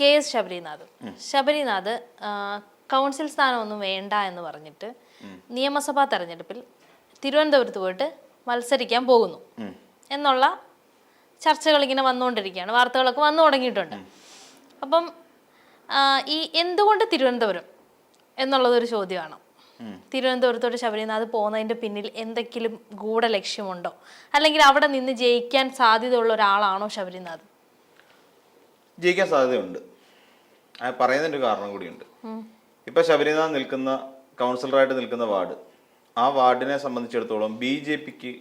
K S Sabarinath. Sabarinath council സ്ഥാനമൊന്നും വേണ്ട എന്ന് പറഞ്ഞിട്ട് നിയമസഭാ തെരഞ്ഞെടുപ്പിൽ തിരുവനന്തപുരത്ത് പോയിട്ട് മത്സരിക്കാൻ പോകുന്നു. എന്നുള്ള ചർച്ചകൾ ഇങ്ങനെ വന്നുകൊണ്ടിരിക്കുകയാണ്. വാർത്തകളൊക്കെ വന്നു തുടങ്ങിയിട്ടുണ്ട്. അപ്പം ഈ എന്തുകൊണ്ട് തിരുവനന്തപുരം എന്നുള്ളതൊരു ചോദ്യമാണ്. തിരുവനന്തപുരത്തോട്ട് ശബരിനാഥ് പോകുന്നതിന്റെ പിന്നിൽ എന്തെങ്കിലും ഗൂഢ ലക്ഷ്യമുണ്ടോ അല്ലെങ്കിൽ അവിടെ നിന്ന് ജയിക്കാൻ സാധ്യതയുള്ള ഒരാളാണോ ശബരിനാഥ്? ജയിക്കാൻ സാധ്യതയുണ്ട്. പറയുന്നതിന്റെ ഒരു കാരണം കൂടിയുണ്ട്. ഇപ്പൊ ശബരിനാഥ് നിൽക്കുന്ന കൗൺസിലറായിട്ട് നിൽക്കുന്ന വാർഡ് ആ വാർഡിനെ സംബന്ധിച്ചിടത്തോളം ബി ജെ പിക്ക്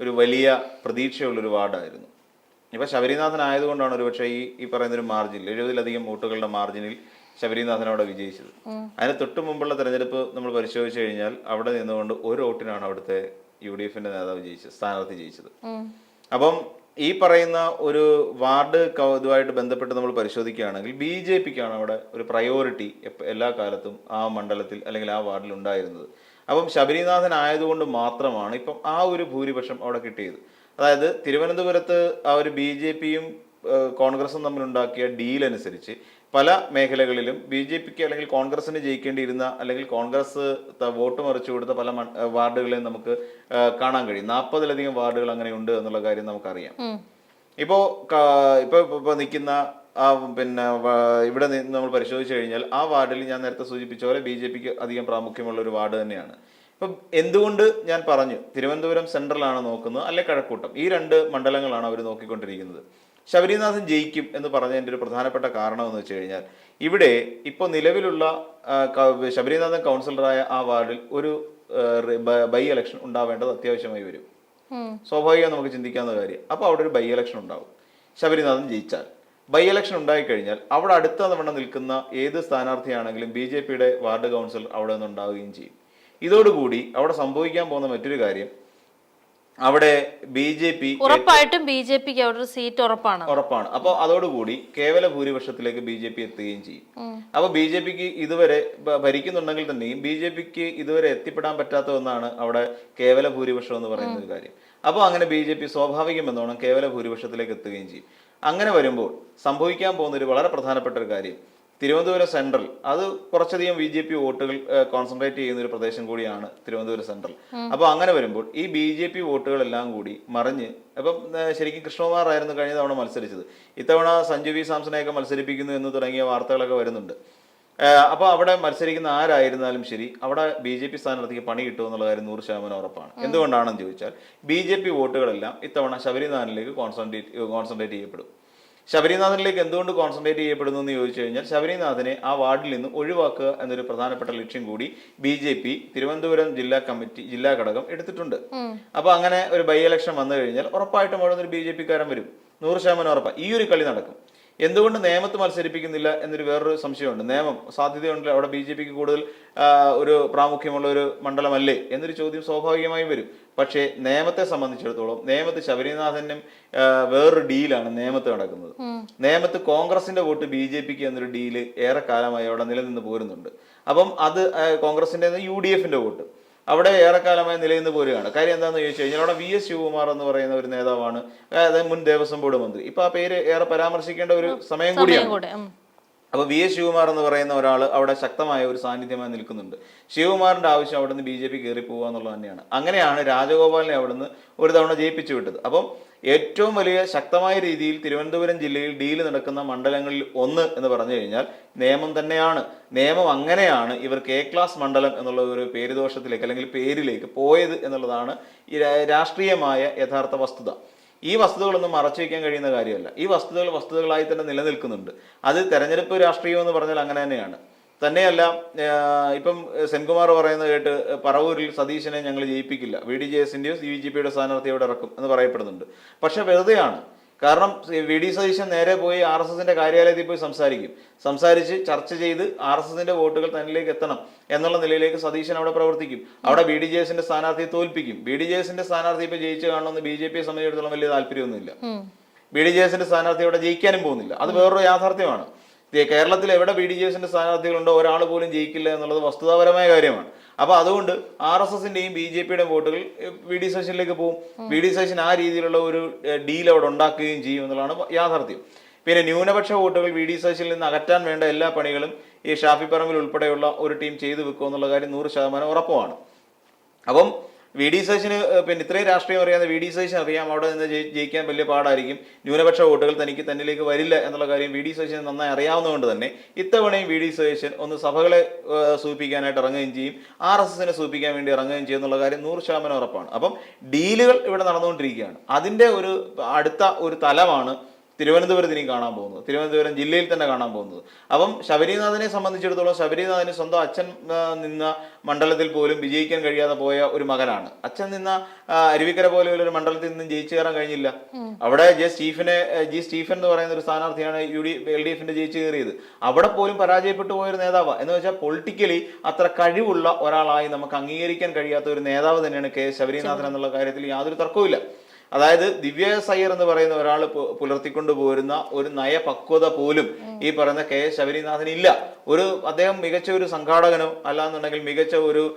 ഒരു വലിയ പ്രതീക്ഷയുള്ളൊരു വാർഡായിരുന്നു. ഇപ്പൊ ശബരിനാഥൻ ആയതുകൊണ്ടാണ് ഒരുപക്ഷെ ഈ ഈ പറയുന്ന ഒരു മാർജിനിൽ എഴുപതിലധികം വോട്ടുകളുടെ മാർജിനിൽ ശബരിനാഥൻ അവിടെ വിജയിച്ചത്. അതിന് തൊട്ട് മുമ്പുള്ള തെരഞ്ഞെടുപ്പ് നമ്മൾ പരിശോധിച്ചു കഴിഞ്ഞാൽ അവിടെ നിന്നുകൊണ്ട് ഒരു വോട്ടിനാണ് അവിടുത്തെ യു ഡി എഫിന്റെ നേതാവ് ജയിച്ചത് സ്ഥാനാർത്ഥി ജയിച്ചത്. അപ്പം ഈ പറയുന്ന ഒരു വാർഡ് ഇതുമായിട്ട് ബന്ധപ്പെട്ട് നമ്മൾ പരിശോധിക്കുകയാണെങ്കിൽ ബി ജെ പിക്കാണ് അവിടെ ഒരു പ്രയോറിറ്റി എല്ലാ കാലത്തും ആ മണ്ഡലത്തിൽ അല്ലെങ്കിൽ ആ വാർഡിൽ ഉണ്ടായിരുന്നത്. അപ്പം ശബരിനാഥൻ ആയതുകൊണ്ട് മാത്രമാണ് ഇപ്പം ആ ഒരു ഭൂരിപക്ഷം അവിടെ കിട്ടിയത്. അതായത് തിരുവനന്തപുരത്ത് ആ ഒരു ബി ജെ പിയും കോൺഗ്രസും തമ്മിലുണ്ടാക്കിയ ഡീൽ അനുസരിച്ച് പല മേഖലകളിലും ബി ജെ പിക്ക് അല്ലെങ്കിൽ കോൺഗ്രസിന് ജയിക്കേണ്ടിയിരുന്ന അല്ലെങ്കിൽ കോൺഗ്രസ് വോട്ട് മറിച്ചു കൊടുത്ത പല വാർഡുകളെയും നമുക്ക് കാണാൻ കഴിയും. നാൽപ്പതിലധികം വാർഡുകൾ അങ്ങനെ ഉണ്ട് എന്നുള്ള കാര്യം നമുക്കറിയാം. ഇപ്പോ ഇപ്പൊ ഇപ്പൊ- നിൽക്കുന്ന ആ പിന്നെ ഇവിടെ നിന്ന് നമ്മൾ പരിശോധിച്ചു കഴിഞ്ഞാൽ ആ വാർഡിൽ ഞാൻ നേരത്തെ സൂചിപ്പിച്ച പോലെ ബി ജെ പിക്ക് അധികം പ്രാമുഖ്യമുള്ള ഒരു വാർഡ് തന്നെയാണ്. ഇപ്പം എന്തുകൊണ്ട് ഞാൻ പറഞ്ഞു തിരുവനന്തപുരം സെൻട്രലാണ് നോക്കുന്നത് അല്ലെ കഴക്കൂട്ടം? ഈ രണ്ട് മണ്ഡലങ്ങളാണ് അവർ നോക്കിക്കൊണ്ടിരിക്കുന്നത്. ശബരിനാഥൻ ജയിക്കും എന്ന് പറഞ്ഞതിന്റെ ഒരു പ്രധാനപ്പെട്ട കാരണം എന്ന് വെച്ച് കഴിഞ്ഞാൽ ഇവിടെ ഇപ്പോൾ നിലവിലുള്ള ശബരിനാഥൻ കൗൺസിലറായ ആ വാർഡിൽ ഒരു ബൈ ഇലക്ഷൻ ഉണ്ടാവേണ്ടത് അത്യാവശ്യമായി വരും. സ്വാഭാവികം നമുക്ക് ചിന്തിക്കാവുന്ന കാര്യം. അപ്പോൾ അവിടെ ഒരു ബൈ ഇലക്ഷൻ ഉണ്ടാവും. ശബരിനാഥൻ ജയിച്ചാൽ. ബൈ ഇലക്ഷൻ ഉണ്ടായിക്കഴിഞ്ഞാൽ അവിടെ അടുത്ത തവണ നിൽക്കുന്ന ഏത് സ്ഥാനാർത്ഥിയാണെങ്കിലും ബി ജെ പിയുടെ വാർഡ് കൗൺസിലർ അവിടെ നിന്ന് ഉണ്ടാവുകയും ചെയ്യും. ഇതോടുകൂടി അവിടെ സംഭവിക്കാൻ പോകുന്ന മറ്റൊരു കാര്യം അവിടെ ബി ജെ പി ഉറപ്പായിട്ടും ബി ജെ പിക്ക് അവിടെ ഒരു സീറ്റ് ഉറപ്പാണ്. ഉറപ്പാണ്. അപ്പോൾ അതോടുകൂടി കേവല ഭൂരിപക്ഷത്തിലേക്ക് ബി ജെ പി എത്തുകയും ചെയ്യും. അപ്പോൾ ബി ജെ പിക്ക് ഇതുവരെ ഭരിക്കുന്നുണ്ടെങ്കിൽ തന്നെയും ബി ജെ പിക്ക് ഇതുവരെ എത്തിപ്പെടാൻ പറ്റാത്ത ഒന്നാണ് അവിടെ കേവല ഭൂരിപക്ഷം എന്ന് പറയുന്ന ഒരു കാര്യം. അപ്പോൾ അങ്ങനെ ബി ജെ പി സ്വാഭാവികം എന്നോണം കേവല ഭൂരിപക്ഷത്തിലേക്ക് എത്തുകയും ചെയ്യും. അങ്ങനെ വരുമ്പോൾ സംഭവിക്കാൻ പോകുന്ന ഒരു വളരെ പ്രധാനപ്പെട്ട ഒരു കാര്യം. തിരുവനന്തപുരം സെൻട്രൽ. അത് കുറച്ചധികം ബി ജെ പി വോട്ടുകൾ കോൺസെൻട്രേറ്റ് ചെയ്യുന്ന ഒരു പ്രദേശം കൂടിയാണ് തിരുവനന്തപുരം സെൻട്രൽ. അപ്പോൾ അങ്ങനെ വരുമ്പോൾ ഈ ബി ജെ പി വോട്ടുകളെല്ലാം കൂടി മറിഞ്ഞ് അപ്പം ശരിക്കും കൃഷ്ണകുമാർ ആയിരുന്നു കഴിഞ്ഞ തവണ മത്സരിച്ചത്. ഇത്തവണ സഞ്ജു വി സാംസനെയൊക്കെ മത്സരിപ്പിക്കുന്നു എന്ന് തുടങ്ങിയ വാർത്തകളൊക്കെ വരുന്നുണ്ട്. അപ്പോൾ അവിടെ മത്സരിക്കുന്ന ആരായിരുന്നാലും ശരി അവിടെ ബി ജെ പി സ്ഥാനാർത്ഥിക്ക് പണി കിട്ടുമെന്നുള്ള കാര്യം നൂറ് ശതമാനം ഉറപ്പാണ്. എന്തുകൊണ്ടാണെന്ന് ചോദിച്ചാൽ ബി ജെ പി വോട്ടുകളെല്ലാം ഇത്തവണ ശബരിനാഥനിലേക്ക് കോൺസെൻട്രേറ്റ് കോൺസെൻട്രേറ്റ് ചെയ്യപ്പെടും. ശബരിനാഥനിലേക്ക് എന്തുകൊണ്ട് കോൺസെൻട്രേറ്റ് ചെയ്യപ്പെടുന്നു എന്ന് ചോദിച്ചു കഴിഞ്ഞാൽ ശബരിനാഥനെ ആ വാർഡിൽ നിന്ന് ഒഴിവാക്കുക എന്നൊരു പ്രധാനപ്പെട്ട ലക്ഷ്യം കൂടി ബി ജെ പി തിരുവനന്തപുരം ജില്ലാ കമ്മിറ്റി ജില്ലാ ഘടകം എടുത്തിട്ടുണ്ട്. അപ്പൊ അങ്ങനെ ഒരു ബൈ ഇലക്ഷൻ വന്നു കഴിഞ്ഞാൽ ഉറപ്പായിട്ടും അവിടെ ഒരു ബി ജെ പിക്കാരൻ വരും. നൂറ് ശതമാനം ഉറപ്പാണ് ഈ ഒരു കളി നടക്കും. എന്തുകൊണ്ട് നേമത്ത് മത്സരിപ്പിക്കുന്നില്ല എന്നൊരു വേറൊരു സംശയമുണ്ട്. നിയമം സാധ്യതയുണ്ട്. അവിടെ ബി ജെ പിക്ക് കൂടുതൽ ഒരു പ്രാമുഖ്യമുള്ള ഒരു മണ്ഡലമല്ലേ എന്നൊരു ചോദ്യം സ്വാഭാവികമായും വരും. പക്ഷേ നേമത്തെ സംബന്ധിച്ചിടത്തോളം നേമത്ത് ശബരിനാഥനും വേറൊരു ഡീലാണ് നേമത്ത് നടക്കുന്നത്. നേമത്ത് കോൺഗ്രസിന്റെ വോട്ട് ബി ജെ പിക്ക് എന്നൊരു ഡീൽ ഏറെ കാലമായി അവിടെ നിലനിന്ന് പോരുന്നുണ്ട്. അപ്പം അത് കോൺഗ്രസിന്റെ യു ഡി എഫിന്റെ വോട്ട്. അവിടെ ഏറെക്കാലമായി നിലനിന്ന് പോരുകയാണ്. കാര്യം എന്താണെന്ന് ചോദിച്ചു കഴിഞ്ഞാൽ അവിടെ വി എസ് ശിവകുമാർ എന്ന് പറയുന്ന ഒരു നേതാവാണ്. അതായത് മുൻ ദേവസ്വം ബോർഡ് മന്ത്രി. ഇപ്പൊ ആ പേര് ഏറെ പരാമർശിക്കേണ്ട ഒരു സമയം കൂടിയാണ്. അപ്പോൾ വി എസ് ശിവകുമാർ എന്ന് പറയുന്ന ഒരാൾ അവിടെ ശക്തമായ ഒരു സാന്നിധ്യമായി നിൽക്കുന്നുണ്ട്. ശിവകുമാറിന്റെ ആവശ്യം അവിടെ നിന്ന് ബി ജെ പി കയറി പോവുക എന്നുള്ളത് തന്നെയാണ്. അങ്ങനെയാണ് രാജഗോപാലിനെ അവിടെ നിന്ന് ഒരു തവണ ജയിപ്പിച്ചു വിട്ടത്. അപ്പം ഏറ്റവും വലിയ ശക്തമായ രീതിയിൽ തിരുവനന്തപുരം ജില്ലയിൽ ഡീൽ നടക്കുന്ന മണ്ഡലങ്ങളിൽ ഒന്ന് എന്ന് പറഞ്ഞു കഴിഞ്ഞാൽ നിയമം തന്നെയാണ്. നിയമം അങ്ങനെയാണ് ഇവർക്ക് എ ക്ലാസ് മണ്ഡലം എന്നുള്ള ഒരു പേരുദോഷത്തിലേക്ക് അല്ലെങ്കിൽ പേരിലേക്ക് പോയത് എന്നുള്ളതാണ് രാഷ്ട്രീയമായ യഥാർത്ഥ വസ്തുത. ഈ വസ്തുതകളൊന്നും മറച്ചു വയ്ക്കാൻ കഴിയുന്ന കാര്യമല്ല. ഈ വസ്തുതകൾ വസ്തുതകളായി തന്നെ നിലനിൽക്കുന്നുണ്ട്. അത് തെരഞ്ഞെടുപ്പ് രാഷ്ട്രീയം എന്ന് പറഞ്ഞാൽ അങ്ങനെ തന്നെയാണ്. തന്നെയല്ല ഇപ്പം സെൻകുമാർ പറയുന്നത് കേട്ട് പറവൂരിൽ സതീശനെ ഞങ്ങൾ ജയിപ്പിക്കില്ല. വി ഡി ജെ എസിന്റെയോ സി വി ജി പിയുടെ സ്ഥാനാർത്ഥി അവിടെ ഇറക്കും എന്ന് പറയപ്പെടുന്നുണ്ട്. പക്ഷെ വെറുതെയാണ്. കാരണം വി ഡി സതീശൻ നേരെ പോയി ആർ എസ് എസിന്റെ കാര്യാലയത്തിൽ പോയി സംസാരിക്കും. സംസാരിച്ച് ചർച്ച ചെയ്ത് ആർ എസ് എസിന്റെ വോട്ടുകൾ തന്നിലേക്ക് എത്തണം എന്നുള്ള നിലയിലേക്ക് സതീശൻ അവിടെ പ്രവർത്തിക്കും. അവിടെ ബി ഡി ജെ എസിന്റെ സ്ഥാനാർത്ഥിയെ തോൽപ്പിക്കും. ബി ഡി ജെ എസിന്റെ സ്ഥാനാർത്ഥി ഇപ്പൊ ജയിച്ചു കാണണമെന്ന് ബി ജെ പിയെ സംബന്ധിച്ചിടത്തോളം വലിയ താല്പര്യമൊന്നുമില്ല. ബി ഡി ജെ എസിന്റെ സ്ഥാനാർത്ഥി അവിടെ ജയിക്കാനും പോകുന്നില്ല. അത് വേറൊരു യാഥാർത്ഥ്യമാണ്. കേരളത്തിൽ എവിടെ ബി ഡി ജെ എസിന്റെ സ്ഥാനാർത്ഥികളുണ്ടോ ഒരാൾ പോലും ജയിക്കില്ല എന്നുള്ളത് വസ്തുതാപരമായ കാര്യമാണ്. അപ്പൊ അതുകൊണ്ട് ആർ എസ് എസിന്റെയും ബി ജെ പിയുടെയും വോട്ടുകൾ വി ഡി സെഷനിലേക്ക് പോകും. വി ഡി സെഷൻ ആ രീതിയിലുള്ള ഒരു ഡീൽ അവിടെ ഉണ്ടാക്കുകയും ചെയ്യും എന്നുള്ളതാണ് യാഥാർത്ഥ്യം. പിന്നെ ന്യൂനപക്ഷ വോട്ടുകൾ വി ഡി സെഷനിൽ നിന്ന് അകറ്റാൻ വേണ്ട എല്ലാ പണികളും ഈ ഷാഫി പറമ്പിൽ ഉൾപ്പെടെയുള്ള ഒരു ടീം ചെയ്തു വെക്കുക എന്നുള്ള കാര്യം നൂറ് ശതമാനം ഉറപ്പുമാണ്. അപ്പം വി ഡി സതീശന് പിന്നെ ഇത്രയും രാഷ്ട്രീയം അറിയാവുന്ന വി ഡി സതീശൻ അറിയാം അവിടെ നിന്ന് ജയിക്കാൻ വലിയ പാടായിരിക്കും. ന്യൂനപക്ഷ വോട്ടുകൾ തനിക്ക് തന്നിലേക്ക് വരില്ല എന്നുള്ള കാര്യം വി ഡി സതീശന് നന്നായി അറിയാവുന്നതുകൊണ്ട് തന്നെ ഇത്തവണയും വി ഡി സതീശൻ ഒന്ന് സഭകളെ സൂചിപ്പിക്കാനായിട്ട് ഇറങ്ങുകയും ചെയ്യും. ആർ എസ് എസിനെ സൂചിപ്പിക്കാൻ വേണ്ടി ഇറങ്ങുകയും ചെയ്യും എന്നുള്ള കാര്യം നൂറ് ശതമാനം ഉറപ്പാണ്. അപ്പം ഡീലുകൾ ഇവിടെ നടന്നുകൊണ്ടിരിക്കുകയാണ്. അതിന്റെ ഒരു അടുത്ത ഒരു തലമാണ് തിരുവനന്തപുരത്ത് ഇനി കാണാൻ പോകുന്നത്. തിരുവനന്തപുരം ജില്ലയിൽ തന്നെ കാണാൻ പോകുന്നത്. അപ്പം ശബരിനാഥനെ സംബന്ധിച്ചിടത്തോളം ശബരിനാഥന് സ്വന്തം അച്ഛൻ നിന്ന മണ്ഡലത്തിൽ പോലും വിജയിക്കാൻ കഴിയാതെ പോയ ഒരു മകനാണ്. അച്ഛൻ നിന്ന അരുവിക്കര പോലെ ഒരു മണ്ഡലത്തിൽ നിന്നും ജയിച്ചു കയറാൻ കഴിഞ്ഞില്ല. അവിടെ ജെ സ്റ്റീഫനെ ജി സ്റ്റീഫൻ എന്ന് പറയുന്ന ഒരു സ്ഥാനാർത്ഥിയാണ് യു ഡി എൽ ഡി എഫിന്റെ ജയിച്ചു കയറിയത്. അവിടെ പോലും പരാജയപ്പെട്ടു പോയൊരു നേതാവ്. എന്ന് വെച്ചാൽ പൊളിറ്റിക്കലി അത്ര കഴിവുള്ള ഒരാളായി നമുക്ക് അംഗീകരിക്കാൻ കഴിയാത്ത ഒരു നേതാവ് തന്നെയാണ് കെ ശബരിനാഥൻ എന്നുള്ള കാര്യത്തിൽ യാതൊരു തർക്കവുമില്ല. അതായത് ദിവ്യ സയ്യർ എന്ന് പറയുന്ന ഒരാൾ പുലർത്തിക്കൊണ്ട് പോരുന്ന ഒരു നയപക്വത പോലും ഈ പറയുന്ന കെ എസ് ശബരിനാഥൻ ഇല്ല. ഒരു അദ്ദേഹം മികച്ച ഒരു സംഘാടകനോ അല്ലാന്നുണ്ടെങ്കിൽ മികച്ച ഒരു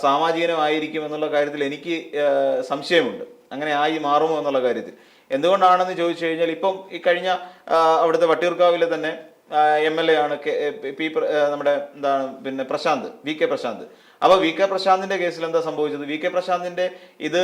സാമാജികനോ ആയിരിക്കും എന്നുള്ള കാര്യത്തിൽ എനിക്ക് സംശയമുണ്ട്. അങ്ങനെ ആയി മാറുമോ എന്നുള്ള കാര്യത്തിൽ. എന്തുകൊണ്ടാണെന്ന് ചോദിച്ചു കഴിഞ്ഞാൽ ഇപ്പം ഈ കഴിഞ്ഞ അവിടുത്തെ വട്ടിയൂർക്കാവിലെ തന്നെ എം എൽ എ ആണ് കെ- പി നമ്മുടെ എന്താണ് പിന്നെ പ്രശാന്ത് വി കെ പ്രശാന്ത്. അപ്പൊ വി കെ പ്രശാന്തിന്റെ കേസിൽ എന്താ സംഭവിച്ചത്? വി കെ പ്രശാന്തിന്റെ ഇത്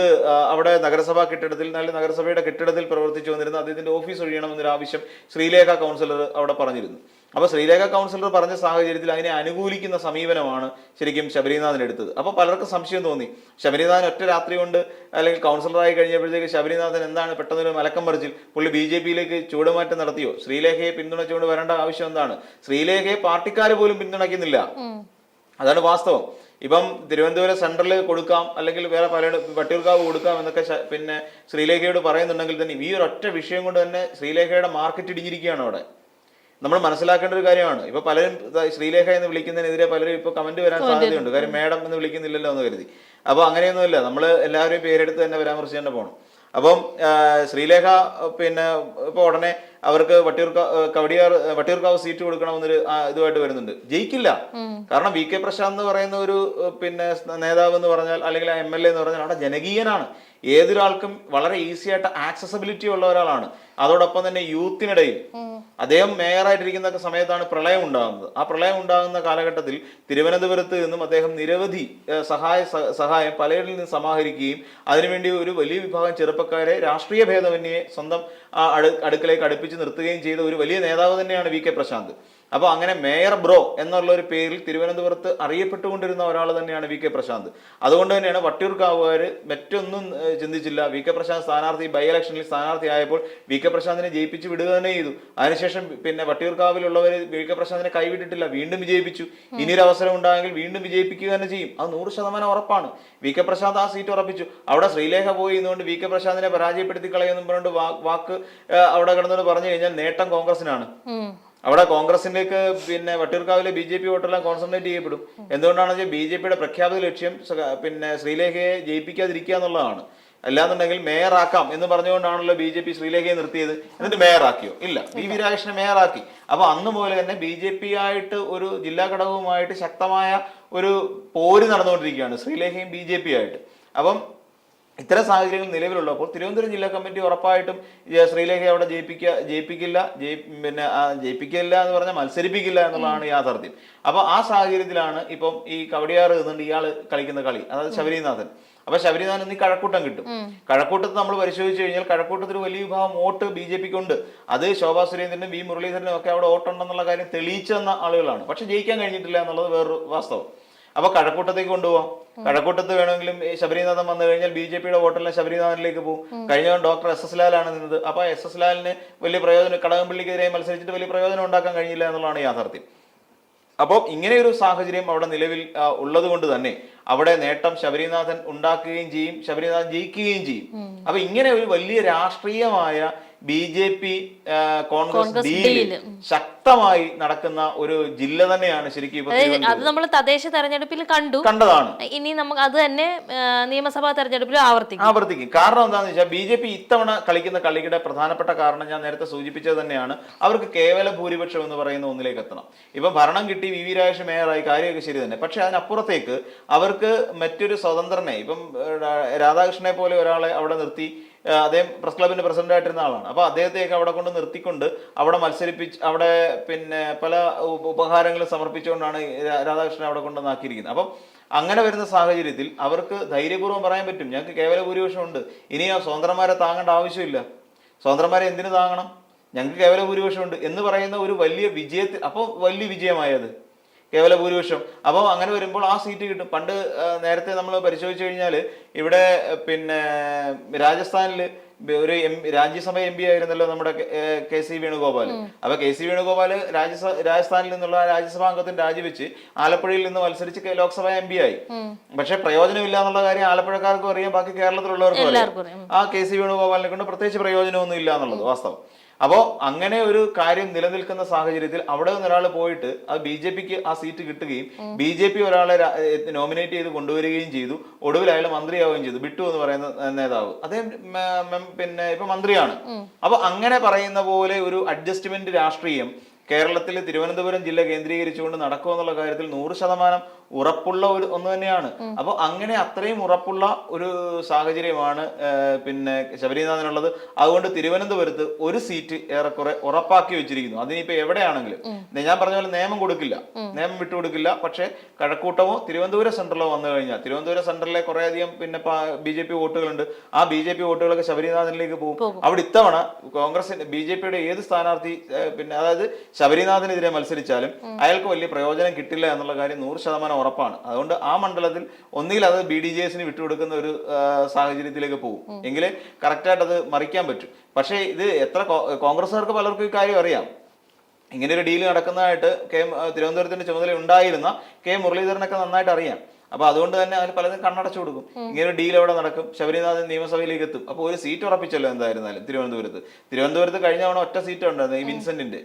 അവിടെ നഗരസഭാ കെട്ടിടത്തിൽ നല്ല നഗരസഭയുടെ കെട്ടിടത്തിൽ പ്രവർത്തിച്ചു വന്നിരുന്ന അദ്ദേഹത്തിന്റെ ഓഫീസ് ഒഴിയണമെന്നൊരു ആവശ്യം ശ്രീലേഖ കൗൺസിലർ അവിടെ പറഞ്ഞിരുന്നു. അപ്പൊ ശ്രീലേഖ കൗൺസിലർ പറഞ്ഞ സാഹചര്യത്തിൽ അതിനെ അനുകൂലിക്കുന്ന സമീപനമാണ് ശരിക്കും ശബരിനാഥൻ എടുത്തത്. അപ്പൊ പലർക്കും സംശയം തോന്നി. ശബരിനാഥൻ ഒറ്റ രാത്രി കൊണ്ട് അല്ലെങ്കിൽ കൗൺസിലറായി കഴിഞ്ഞപ്പോഴത്തേക്ക് ശബരിനാഥൻ എന്താണ് പെട്ടെന്നൊരു മലക്കം പറിച്ചിൽ പുള്ളി ബി ജെ പിയിലേക്ക് ചൂടുമാറ്റം നടത്തിയോ? ശ്രീലേഖയെ പിന്തുണച്ചുകൊണ്ട് വരേണ്ട ആവശ്യം എന്താണ്? ശ്രീലേഖയെ പാർട്ടിക്കാർ പോലും പിന്തുണയ്ക്കുന്നില്ല. അതാണ് വാസ്തവം. ഇപ്പം തിരുവനന്തപുരം സെൻട്രൽ കൊടുക്കാം അല്ലെങ്കിൽ വേറെ പല വട്ടിയൂർക്കാവ് കൊടുക്കാം എന്നൊക്കെ പിന്നെ ശ്രീലേഖയോട് പറയുന്നുണ്ടെങ്കിൽ തന്നെ ഈ ഒരു ഒറ്റ വിഷയം കൊണ്ട് തന്നെ ശ്രീലേഖയുടെ മാർക്കറ്റ് ഇടിഞ്ഞിരിക്കുകയാണ് അവിടെ. നമ്മൾ മനസ്സിലാക്കേണ്ട ഒരു കാര്യമാണ്. ഇപ്പൊ പലരും ശ്രീലേഖ എന്ന് വിളിക്കുന്നതിനെതിരെ പലരും ഇപ്പൊ കമന്റ് വരാൻ സാധ്യതയുണ്ട്. കാര്യം മേഡം എന്ന് വിളിക്കുന്നില്ലല്ലോ എന്ന് കരുതി. അപ്പൊ അങ്ങനെയൊന്നുമില്ല. നമ്മൾ എല്ലാവരെയും പേരെടുത്ത് തന്നെ പരാമർശിച്ച് തന്നെ പോകണം അപ്പം ശ്രീലേഖ പിന്നെ ഇപ്പൊ ഉടനെ അവർക്ക് വട്ടിയൂർ കവടിയാർ വട്ടിയൂർക്കാവ് സീറ്റ് കൊടുക്കണമെന്നൊരു ഇതുമായിട്ട് വരുന്നുണ്ട്. ജയിക്കില്ല. കാരണം വി കെ പ്രശാന്ത് എന്ന് പറയുന്ന ഒരു പിന്നെ നേതാവ് എന്ന് പറഞ്ഞാൽ അല്ലെങ്കിൽ എം എൽ എ എന്ന് പറഞ്ഞാൽ അവിടെ ജനകീയനാണ്. ഏതൊരാൾക്കും വളരെ ഈസി ആയിട്ട് ആക്സസബിലിറ്റി ഉള്ള ഒരാളാണ്. അതോടൊപ്പം തന്നെ യൂത്തിനിടയിൽ അദ്ദേഹം മേയറായിട്ടിരിക്കുന്ന സമയത്താണ് പ്രളയം ഉണ്ടാകുന്നത്. ആ പ്രളയം ഉണ്ടാകുന്ന കാലഘട്ടത്തിൽ തിരുവനന്തപുരത്ത് നിന്നും അദ്ദേഹം നിരവധി സഹായ സഹായം പലരിൽ നിന്ന് സമാഹരിക്കുകയും അതിനുവേണ്ടി ഒരു വലിയ വിഭാഗം ചെറുപ്പക്കാരെ രാഷ്ട്രീയ ഭേദമന്യെ സ്വന്തം അടുക്കളയിലേക്ക് അടുപ്പിച്ച് നിർത്തുകയും ചെയ്ത ഒരു വലിയ നേതാവ് തന്നെയാണ് വി കെ പ്രശാന്ത്. അപ്പോൾ അങ്ങനെ മേയർ ബ്രോ എന്നുള്ള ഒരു പേരിൽ തിരുവനന്തപുരത്ത് അറിയപ്പെട്ടുകൊണ്ടിരുന്ന ഒരാൾ തന്നെയാണ് വി കെ പ്രശാന്ത്. അതുകൊണ്ട് തന്നെയാണ് വട്ടിയൂർക്കാവുകാർ മറ്റൊന്നും ചിന്തിച്ചില്ല. വി കെ പ്രശാന്ത് സ്ഥാനാർത്ഥി ബൈ ഇലക്ഷനിൽ സ്ഥാനാർത്ഥി ആയപ്പോൾ വി കെ പ്രശാന്തിനെ ജയിപ്പിച്ച് വിടുക തന്നെ ചെയ്തു. അതിനുശേഷം പിന്നെ വട്ടിയൂർക്കാവിലുള്ളവർ വി കെ പ്രശാന്തിനെ കൈവിട്ടിട്ടില്ല. വീണ്ടും വിജയിപ്പിച്ചു. ഇനിയൊരു അവസരം ഉണ്ടായെങ്കിൽ വീണ്ടും വിജയിപ്പിക്കുക തന്നെ ചെയ്യും. അത് നൂറ് ശതമാനം ഉറപ്പാണ്. വി കെ പ്രശാന്ത് ആ സീറ്റ് ഉറപ്പിച്ചു. അവിടെ ശ്രീലേഖ പോയി ഇന്നുകൊണ്ട് വി കെ പ്രശാന്തിനെ പരാജയപ്പെടുത്തി കളയുമെന്നും പറഞ്ഞുകൊണ്ട് വാക്ക് അവിടെ കിടന്നുകൊണ്ട് പറഞ്ഞു കഴിഞ്ഞാൽ നേട്ടം കോൺഗ്രസിനാണ്. അവിടെ കോൺഗ്രസിലേക്ക് പിന്നെ വട്ടിയൂർക്കാവിലെ ബി ജെ പി വോട്ടെല്ലാം കോൺസെൻട്രേറ്റ് ചെയ്യപ്പെടും. എന്തുകൊണ്ടാണ് വെച്ചാൽ ബി ജെ പിയുടെ പ്രഖ്യാപിത ലക്ഷ്യം പിന്നെ ശ്രീലേഖയെ ജയിപ്പിക്കാതിരിക്കുക എന്നുള്ളതാണ്. അല്ലാന്നുണ്ടെങ്കിൽ മേയറാക്കാം എന്ന് പറഞ്ഞുകൊണ്ടാണല്ലോ ബി ജെ പി ശ്രീലേഖയെ നിർത്തിയത്. എന്നിട്ട് മേയറാക്കിയോ? ഇല്ല. വി വി രാകേഷിനെ മേയറാക്കി. അപ്പൊ അന്ന് പോലെ തന്നെ ബി ജെ പി ആയിട്ട് ഒരു ജില്ലാ ഘടകവുമായിട്ട് ശക്തമായ ഒരു പോര് നടന്നുകൊണ്ടിരിക്കുകയാണ് ശ്രീലേഖയും ബി ജെ പി ആയിട്ട്. അപ്പം ഇത്തരം സാഹചര്യങ്ങൾ നിലവിലുള്ളപ്പോൾ തിരുവനന്തപുരം ജില്ലാ കമ്മിറ്റി ഉറപ്പായിട്ടും ശ്രീലേഖയെ അവിടെ ജയിപ്പിക്കുക ജയിപ്പിക്കില്ല ജയി പിന്നെ ജയിപ്പിക്കില്ല എന്ന് പറഞ്ഞാൽ മത്സരിപ്പിക്കില്ല എന്നുള്ളതാണ് യാഥാർത്ഥ്യം. അപ്പൊ ആ സാഹചര്യത്തിലാണ് ഇപ്പം ഈ കവടിയാറ് നിന്നുകൊണ്ട് ഇയാൾ കളിക്കുന്ന കളി അതായത് ശബരിനാഥൻ. അപ്പൊ ശബരിനാഥൻ ഇന്ന് കഴക്കൂട്ടം കിട്ടും. കഴക്കൂട്ടത്ത് നമ്മൾ പരിശോധിച്ചു കഴിഞ്ഞാൽ കഴക്കൂട്ടത്തിൽ വലിയ വിഭാഗം വോട്ട് ബി ജെ പിക്ക് ഉണ്ട് അത് ശോഭാ സുരേന്ദ്രനും വി മുരളീധരനും ഒക്കെ അവിടെ വോട്ടുണ്ടെന്നുള്ള കാര്യം തെളിയിച്ചു തന്ന ആളുകളാണ്. പക്ഷെ ജയിക്കാൻ കഴിഞ്ഞിട്ടില്ല എന്നുള്ളത് വേറൊരു വാസ്തവം. അപ്പൊ കഴക്കൂട്ടത്തേക്ക് കൊണ്ടുപോകാം കഴക്കൂട്ടത്ത് വേണമെങ്കിലും ശബരിനാഥൻ വന്നു കഴിഞ്ഞാൽ ബി ജെ പിയുടെ വോട്ടെല്ലാം ശബരിനാഥനിലേക്ക് പോകും. കഴിഞ്ഞ ഡോക്ടർ എസ് എസ് ലാലാണ് നിന്നത്. അപ്പൊ എസ് എസ് ലാലിന് വലിയ പ്രയോജനം കടകംപള്ളിക്കെതിരെ മത്സരിച്ചിട്ട് വലിയ പ്രയോജനം ഉണ്ടാക്കാൻ കഴിഞ്ഞില്ല എന്നുള്ളതാണ് യാഥാർത്ഥ്യം. അപ്പോൾ ഇങ്ങനെ ഒരു സാഹചര്യം അവിടെ നിലവിൽ ഉള്ളത് കൊണ്ട് തന്നെ അവിടെ നേട്ടം ശബരിനാഥൻ ഉണ്ടാക്കുകയും ചെയ്യും ശബരിനാഥൻ ജയിക്കുകയും ചെയ്യും. അപ്പൊ ഇങ്ങനെ ഒരു വലിയ രാഷ്ട്രീയമായ B J P Congress deal. ശക്തമായി നടക്കുന്ന ഒരു ജില്ല തന്നെയാണ് ശരിക്കും അത് നമ്മൾ തദ്ദേശ തെരഞ്ഞെടുപ്പിൽ കണ്ടു. കണ്ടതാണ്. ഇനി നമുക്ക് അത് തന്നെ നിയമസഭാ തെരഞ്ഞെടുപ്പിൽ ആവർത്തിക്കും. ആവർത്തിക്കും. കാരണം എന്താണെന്ന് വെച്ചാൽ ബി ജെ പി ഇത്തവണ കളിക്കുന്ന കളിയുടെ പ്രധാനപ്പെട്ട കാരണം ഞാൻ നേരത്തെ സൂചിപ്പിച്ചത് തന്നെയാണ് അവർക്ക് കേവല ഭൂരിപക്ഷം എന്ന് പറയുന്ന ഒന്നിലേക്ക് എത്തണം. ഇപ്പൊ ഭരണം കിട്ടി വി വി രാജേഷ് മേയറായി കാര്യമൊക്കെ ശരി തന്നെ. പക്ഷെ അതിനപ്പുറത്തേക്ക് അവർക്ക് മറ്റൊരു സ്വതന്ത്രനെ ഇപ്പം രാധാകൃഷ്ണനെ പോലെ ഒരാളെ അവിടെ നിർത്തി അദ്ദേഹം പ്രസ് ക്ലബിന്റെ പ്രസിഡന്റ് ആയിട്ടിരുന്ന ആളാണ്. അപ്പോൾ അദ്ദേഹത്തെയൊക്കെ അവിടെ കൊണ്ട് നിർത്തിക്കൊണ്ട് അവിടെ മത്സരിപ്പിച്ച് അവിടെ പിന്നെ പല ഉപഹാരങ്ങൾ സമർപ്പിച്ചുകൊണ്ടാണ് രാധാകൃഷ്ണൻ അവിടെ കൊണ്ടുവന്നാക്കിയിരിക്കുന്നത് അപ്പം അങ്ങനെ വരുന്ന സാഹചര്യത്തിൽ അവർക്ക് ധൈര്യപൂർവം പറയാൻ പറ്റും. ഞങ്ങൾക്ക് കേവല ഭൂരിപക്ഷം ഉണ്ട് ഇനി ആ സ്വതന്ത്രന്മാരെ താങ്ങേണ്ട ആവശ്യമില്ല. സ്വതന്ത്രന്മാരെ എന്തിനു താങ്ങണം? ഞങ്ങൾക്ക് കേവല ഭൂരിപക്ഷം ഉണ്ട് എന്ന് പറയുന്ന ഒരു വലിയ വിജയത്തിൽ അപ്പോൾ വലിയ വിജയമായത്? കേവല ഭൂരിപക്ഷം. അപ്പോൾ അങ്ങനെ വരുമ്പോൾ ആ സീറ്റ് കിട്ടും. പണ്ട് നേരത്തെ നമ്മൾ പരിശോധിച്ചു കഴിഞ്ഞാൽ ഇവിടെ പിന്നെ രാജസ്ഥാനിൽ ഒരു എം രാജ്യസഭ എം പി ആയിരുന്നല്ലോ നമ്മുടെ കെ- സി വേണുഗോപാൽ. അപ്പൊ കെ സി വേണുഗോപാൽ രാജ്യസഭ രാജസ്ഥാനിൽ നിന്നുള്ള രാജ്യസഭാ അംഗത്തിന് രാജിവെച്ച് ആലപ്പുഴയിൽ നിന്ന് മത്സരിച്ച് ലോക്സഭ എം പി ആയി. പക്ഷെ പ്രയോജനമില്ല എന്നുള്ള കാര്യം ആലപ്പുഴക്കാർക്കും അറിയാം. ബാക്കി കേരളത്തിലുള്ളവർക്കും അറിയാം. ആ കെ സി വേണുഗോപാലിനെ കൊണ്ട് പ്രത്യേകിച്ച് പ്രയോജനമൊന്നും ഇല്ല എന്നുള്ളത് വാസ്തവം. അപ്പോൾ അങ്ങനെ ഒരു കാര്യം നിലനിൽക്കുന്ന സാഹചര്യത്തിൽ അവിടെ നിന്ന് ഒരാൾ പോയിട്ട് അത് ബി ജെ പിക്ക് ആ സീറ്റ് കിട്ടുകയും ബി ജെ പി ഒരാളെ നോമിനേറ്റ് ചെയ്ത് കൊണ്ടുവരികയും ചെയ്തു. ഒടുവിൽ അയാൾ മന്ത്രിയാവുകയും ചെയ്തു. ബിട്ടു എന്ന് പറയുന്ന നേതാവ്. അദ്ദേഹം പിന്നെ ഇപ്പൊ മന്ത്രിയാണ്. അപ്പൊ അങ്ങനെ പറയുന്ന പോലെ ഒരു അഡ്ജസ്റ്റ്മെന്റ് രാഷ്ട്രീയം കേരളത്തിൽ തിരുവനന്തപുരം ജില്ല കേന്ദ്രീകരിച്ചുകൊണ്ട് നടക്കുമെന്നുള്ള കാര്യത്തിൽ നൂറ് ശതമാനം ഉറപ്പുള്ള ഒരു ഒന്ന് തന്നെയാണ്. അപ്പോൾ അങ്ങനെ അത്രയും ഉറപ്പുള്ള ഒരു സാഹചര്യമാണ് പിന്നെ ശബരിനാഥനുള്ളത്. അതുകൊണ്ട് തിരുവനന്തപുരത്ത് ഒരു സീറ്റ് ഏറെക്കുറെ ഉറപ്പാക്കി വെച്ചിരിക്കുന്നു. അതിനിപ്പോ എവിടെയാണെങ്കിലും. ഞാൻ പറഞ്ഞ പോലെ നിയമം കൊടുക്കില്ല. നിയമം വിട്ടുകൊടുക്കില്ല പക്ഷേ കഴക്കൂട്ടമോ തിരുവനന്തപുരം സെൻട്രലോ വന്നു കഴിഞ്ഞാൽ തിരുവനന്തപുരം സെൻട്രലിലെ കുറേയധികം പിന്നെ ബി ജെ പി വോട്ടുകളുണ്ട്. ആ ബി ജെ പി വോട്ടുകളൊക്കെ ശബരിനാഥനിലേക്ക് പോകും. അവിടെ ഇത്തവണ കോൺഗ്രസിന്റെ ബി ജെ പിയുടെ ഏത് സ്ഥാനാർത്ഥി പിന്നെ അതായത് ശബരിനാഥനെതിരെ മത്സരിച്ചാലും അയാൾക്ക് വലിയ പ്രയോജനം കിട്ടില്ല എന്നുള്ള കാര്യം നൂറ് ശതമാനം ഉറപ്പാണ്. അതുകൊണ്ട് ആ മണ്ഡലത്തിൽ ഒന്നിൽ അത് ബി ഡി ജെ എസിന് വിട്ടുകൊടുക്കുന്ന ഒരു സാഹചര്യത്തിലേക്ക് പോകും. എങ്കിലേ കറക്റ്റായിട്ട് അത് മറിക്കാൻ പറ്റും. പക്ഷേ ഇത് എത്ര കോൺഗ്രസ്സുകാർക്ക് പലർക്കും ഈ കാര്യം അറിയാം. ഇങ്ങനെ ഒരു ഡീൽ നടക്കുന്നതായിട്ട് കെ തിരുവനന്തപുരത്തിന്റെ ചുമതല ഉണ്ടായിരുന്ന കെ മുരളീധരനൊക്കെ നന്നായിട്ട് അറിയാം. അപ്പൊ അതുകൊണ്ട് തന്നെ അതിൽ പലതും കണ്ണടച്ചു കൊടുക്കും. ഇങ്ങനെ ഒരു ഡീൽ അവിടെ നടക്കും. ശബരിനാഥൻ നിയമസഭയിലേക്ക് എത്തും. അപ്പൊ ഒരു സീറ്റ് ഉറപ്പിച്ചല്ലോ എന്തായിരുന്നാലും തിരുവനന്തപുരത്ത്. തിരുവനന്തപുരത്ത് കഴിഞ്ഞ തവണ ഒറ്റ സീറ്റ് ഉണ്ടായിരുന്നു ഈ വിൻസെന്റിന്റെ.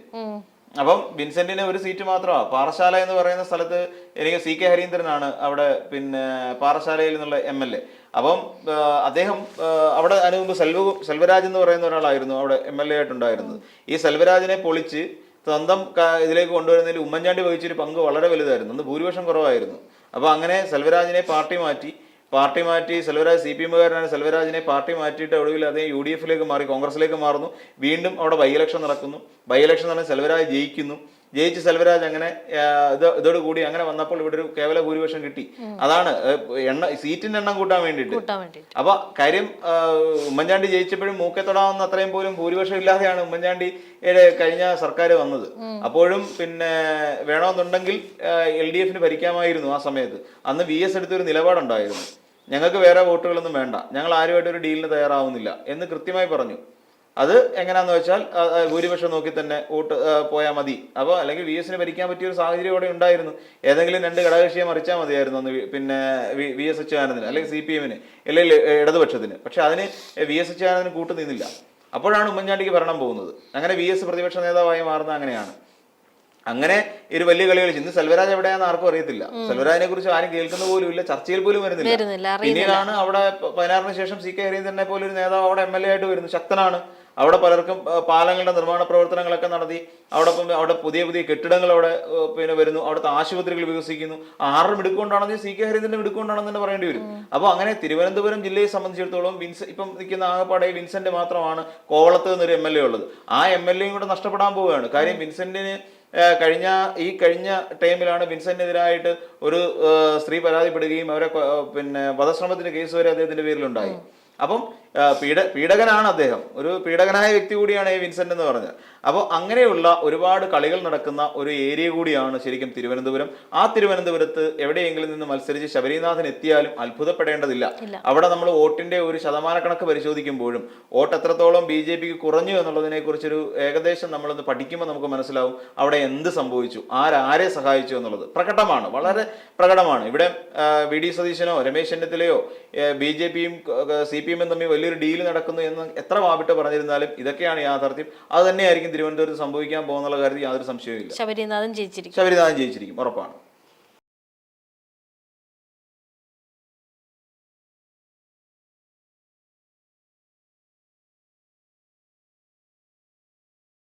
അപ്പം വിൻസെന്റിന് ഒരു സീറ്റ് മാത്രമാ. പാറശാല എന്ന് പറയുന്ന സ്ഥലത്ത് എനിക്ക് സി കെ ഹരീന്ദ്രനാണ് അവിടെ പിന്നെ പാറശാലയിൽ നിന്നുള്ള എം എൽ എ. അപ്പം അദ്ദേഹം അവിടെ അതിനു മുമ്പ് സെൽവ സെൽവരാജ് എന്ന് പറയുന്ന ഒരാളായിരുന്നു അവിടെ എം എൽ എ ആയിട്ടുണ്ടായിരുന്നത്. ഈ സെൽവരാജിനെ പൊളിച്ച് സ്വന്തം ഇതിലേക്ക് കൊണ്ടുവരുന്നതിൽ ഉമ്മൻചാണ്ടി വഹിച്ചൊരു പങ്ക് വളരെ വലുതായിരുന്നു. അന്ന് ഭൂരിപക്ഷം കുറവായിരുന്നു. അപ്പോൾ അങ്ങനെ സെൽവരാജിനെ പാർട്ടി മാറ്റി പാർട്ടി മാറ്റി സെൽവരാജ് സി പി എമ്മുകാരനാണ് സെൽവരാജിനെ പാർട്ടി മാറ്റിയിട്ട് ഒടുവിൽ അദ്ദേഹം യു ഡി എഫിലേക്ക് മാറി കോൺഗ്രസിലേക്ക് മാറുന്നു. വീണ്ടും അവിടെ ബൈ ഇലക്ഷൻ നടക്കുന്നു. ബൈ ഇലക്ഷൻ നടന്ന് സെൽവരാജ് ജയിക്കുന്നു. ജയിച്ച് സെൽവരാജ് അങ്ങനെ ഇത് ഇതോട് കൂടി അങ്ങനെ വന്നപ്പോൾ ഇവിടെ ഒരു കേവല ഭൂരിപക്ഷം കിട്ടി. അതാണ് എണ്ണ സീറ്റിന്റെ എണ്ണം കൂട്ടാൻ വേണ്ടിട്ട് കൂട്ടാൻ വേണ്ടിയിട്ട്. അപ്പൊ കാര്യം ഉമ്മൻചാണ്ടി ജയിച്ചപ്പോഴും മൂക്കെ തൊടാവുന്ന അത്രയും പോലും ഭൂരിപക്ഷം ഇല്ലാതെയാണ് ഉമ്മൻചാണ്ടി കഴിഞ്ഞ സർക്കാർ വന്നത്. അപ്പോഴും പിന്നെ വേണമെന്നുണ്ടെങ്കിൽ എൽ ഡി എഫിന് ഭരിക്കാമായിരുന്നു ആ സമയത്ത്. അന്ന് വി എസ് എടുത്തൊരു നിലപാടുണ്ടായിരുന്നു. ഞങ്ങൾക്ക് വേറെ വോട്ടുകളൊന്നും വേണ്ട. ഞങ്ങൾ ആരുമായിട്ട് ഒരു ഡീലിന് തയ്യാറാവുന്നില്ല എന്ന് കൃത്യമായി പറഞ്ഞു. അത് എങ്ങനെയാന്ന് വെച്ചാൽ ഭൂരിപക്ഷം നോക്കി തന്നെ വോട്ട് പോയാൽ മതി. അപ്പോൾ അല്ലെങ്കിൽ വി എസിന് ഭരിക്കാൻ പറ്റിയ ഒരു സാഹചര്യം ഇവിടെ ഉണ്ടായിരുന്നു. ഏതെങ്കിലും രണ്ട് ഘടകകക്ഷിയെ മറിച്ചാൽ മതിയായിരുന്നു അന്ന് പിന്നെ വി എസ് അച്യുതാനന്ദന് അല്ലെങ്കിൽ സി പി എമ്മിന് അല്ലെങ്കിൽ ഇടതുപക്ഷത്തിന്. പക്ഷെ അതിന് വി എസ് അച്യുതാനന്ദന് കൂട്ടുനിന്നില്ല അപ്പോഴാണ് ഉമ്മൻചാണ്ടിക്ക് ഭരണം പോകുന്നത്. അങ്ങനെ വി എസ് പ്രതിപക്ഷ നേതാവായി മാറുന്നത് അങ്ങനെയാണ്. അങ്ങനെ ഒരു വലിയ കളി കളിച്ചു ഇന്ന് സെൽവരാജ് എവിടെയാണെന്ന് ആർക്കും അറിയത്തില്ല. സെൽവരാജിനെ കുറിച്ച് ആരും കേൾക്കുന്ന പോലും ഇല്ല ചർച്ചയിൽ പോലും വരുന്നില്ല. പിന്നീടാണ് അവിടെ പതിനാറിന് ശേഷം സി കെ ഹരീന്ദ്രനെ പോലെ ഒരു നേതാവ് അവിടെ എം എൽ എ ആയിട്ട് വരുന്നു ശക്തനാണ്. അവിടെ പലർക്കും പാലങ്ങളുടെ നിർമ്മാണ പ്രവർത്തനങ്ങളൊക്കെ നടത്തി അവിടെ അവിടെ പുതിയ പുതിയ കെട്ടിടങ്ങൾ അവിടെ പിന്നെ വരുന്നു അവിടുത്തെ ആശുപത്രികൾ വികസിക്കുന്നു. ആറ് മിടുക്കൊണ്ടാണെന്ന് സി കെ ഹരീന്ദ്രന്റെ മിടുക്കൊണ്ടാണെന്ന് തന്നെ പറയേണ്ടി വരും. അപ്പോൾ അങ്ങനെ തിരുവനന്തപുരം ജില്ലയെ സംബന്ധിച്ചിടത്തോളം വിൻസ് ഇപ്പം നിൽക്കുന്ന ആകപ്പാടെ വിൻസെന്റ് മാത്രമാണ് കോവളത്ത് നിന്നൊരു എം എൽ എ ഉള്ളത്. ആ എം എൽ എയും കൂടെ നഷ്ടപ്പെടാൻ പോവുകയാണ്. കാര്യം വിൻസെന്റിന് കഴിഞ്ഞ ഈ കഴിഞ്ഞ ടൈമിലാണ് വിൻസെന്റിനെതിരായിട്ട് ഒരു സ്ത്രീ പരാതിപ്പെടുകയും അവരെ പിന്നെ വധശ്രമത്തിന്റെ കേസ് വരെ അദ്ദേഹത്തിന്റെ പേരിലുണ്ടായി. അപ്പം പീഡ പീഡകനാണ് അദ്ദേഹം. ഒരു പീഡകനായ വ്യക്തി കൂടിയാണ് ഈ വിൻസെന്റ് എന്ന് പറഞ്ഞത്. അപ്പോൾ അങ്ങനെയുള്ള ഒരുപാട് കളികൾ നടക്കുന്ന ഒരു ഏരിയ കൂടിയാണ് ശരിക്കും തിരുവനന്തപുരം. ആ തിരുവനന്തപുരത്ത് എവിടെയെങ്കിലും നിന്ന് മത്സരിച്ച് ശബരിനാഥൻ എത്തിയാലും അത്ഭുതപ്പെടേണ്ടതില്ല. അവിടെ നമ്മൾ വോട്ടിന്റെ ഒരു ശതമാനക്കണക്ക് പരിശോധിക്കുമ്പോഴും വോട്ട് എത്രത്തോളം ബി ജെ പിക്ക് കുറഞ്ഞു എന്നുള്ളതിനെ കുറിച്ചൊരു ഏകദേശം നമ്മളൊന്ന് പഠിക്കുമ്പോൾ നമുക്ക് മനസ്സിലാവും അവിടെ എന്ത് സംഭവിച്ചു ആരാരെ സഹായിച്ചു എന്നുള്ളത്. പ്രകടമാണ് വളരെ പ്രകടമാണ്. ഇവിടെ വി ഡി സതീശനോ രമേശ് ചെന്നിത്തലയോ ബി ജെ പിയും സി പി എമ്മും തമ്മിൽ വലിയൊരു ഡീൽ നടക്കുന്നു എന്ന് എത്ര വാവിട്ട് പറഞ്ഞിരുന്നാലും ഇതൊക്കെയാണ് യാഥാർത്ഥ്യം. അത് തന്നെയായിരിക്കും തിരുവനന്തപുരത്ത് സംഭവിക്കാൻ പോകുന്നുള്ള കാര്യത്തിൽ യാതൊരു സംശയവും ഇല്ല ശബരിനാഥൻ ജയിച്ചിരിക്കും. ശബരിനാഥൻ ജയിച്ചിരിക്കും. ഉറപ്പാണ്.